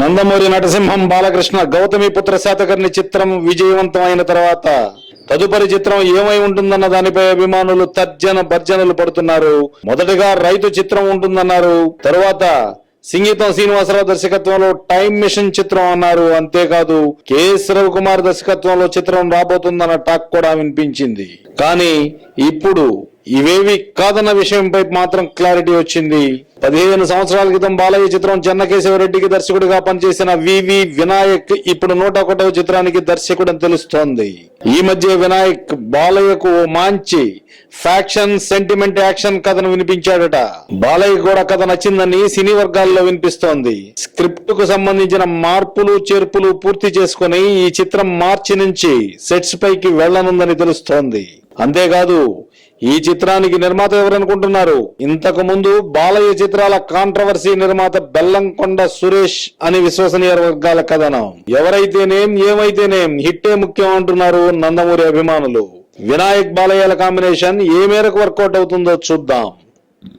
నందమూరి నటసింహం బాలకృష్ణ గౌతమి పుత్ర శాతకర్ణి చిత్రం విజయవంతమైన తర్వాత తదుపరి చిత్రం ఏమై ఉంటుందన్న దానిపై అభిమానులు తర్జన భర్జనలు పడుతున్నారు. మొదటగా రైతు చిత్రం ఉంటుందన్నారు. తరువాత సింగీతం శ్రీనివాసరావు దర్శకత్వంలో టైం మిషన్ చిత్రం అన్నారు. అంతేకాదు కెఎస్ రవికుమార్ దర్శకత్వంలో చిత్రం రాబోతుందన్న టాక్ కూడా వినిపించింది. కానీ ఇప్పుడు ఇవేవి కాదన్న విషయంపై మాత్రం క్లారిటీ వచ్చింది. పదిహేను సంవత్సరాల క్రితం బాలయ్య చిత్రం చెన్నకేశవరెడ్డికి దర్శకుడిగా పనిచేసిన వివి వినాయక్ ఇప్పుడు నూట ఒకటవ చిత్రానికి దర్శకుడు అని తెలుస్తోంది. ఈ మధ్య వినాయక్ బాలయ్యకు ఓ మంచి ఫ్యాక్షన్ సెంటిమెంట్ యాక్షన్ కథను వినిపించాడట. బాలయ్య కూడా కథ నచ్చిందని సినీ వర్గాల్లో వినిపిస్తోంది. స్క్రిప్ట్కు సంబంధించిన మార్పులు చేర్పులు పూర్తి చేసుకుని ఈ చిత్రం మార్చి నుంచి సెట్స్ పైకి వెళ్ళనుందని తెలుస్తోంది. అంతేకాదు ఈ చిత్రానికి నిర్మాత ఎవరనుకుంటున్నారు? ఇంతకు ముందు బాలయ్య చిత్రాల కాంట్రవర్సీ నిర్మాత బెల్లంకొండ సురేష్ అని విశ్వసనీయ వర్గాల కథనం. ఎవరైతేనేం ఏమైతేనేం హిట్టే ముఖ్యం అంటున్నారు నందమూరి అభిమానులు. వినాయక్ బాలయ్యల కాంబినేషన్ ఏ మేరకు వర్కౌట్ అవుతుందో చూద్దాం.